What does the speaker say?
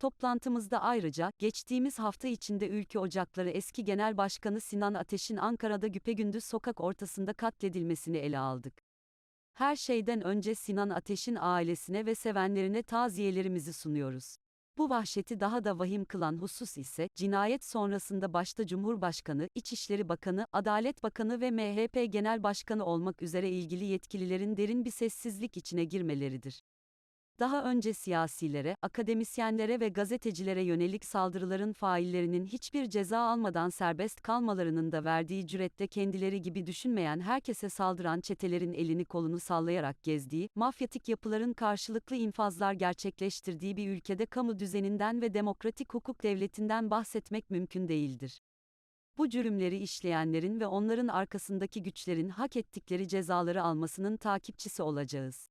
Toplantımızda ayrıca, geçtiğimiz hafta içinde Ülke Ocakları eski Genel Başkanı Sinan Ateş'in Ankara'da güpegündüz sokak ortasında katledilmesini ele aldık. Her şeyden önce Sinan Ateş'in ailesine ve sevenlerine taziyelerimizi sunuyoruz. Bu vahşeti daha da vahim kılan husus ise, cinayet sonrasında başta Cumhurbaşkanı, İçişleri Bakanı, Adalet Bakanı ve MHP Genel Başkanı olmak üzere ilgili yetkililerin derin bir sessizlik içine girmeleridir. Daha önce siyasilere, akademisyenlere ve gazetecilere yönelik saldırıların faillerinin hiçbir ceza almadan serbest kalmalarının da verdiği cüretle kendileri gibi düşünmeyen herkese saldıran çetelerin elini kolunu sallayarak gezdiği, mafyatik yapıların karşılıklı infazlar gerçekleştirdiği bir ülkede kamu düzeninden ve demokratik hukuk devletinden bahsetmek mümkün değildir. Bu cürümleri işleyenlerin ve onların arkasındaki güçlerin hak ettikleri cezaları almasının takipçisi olacağız.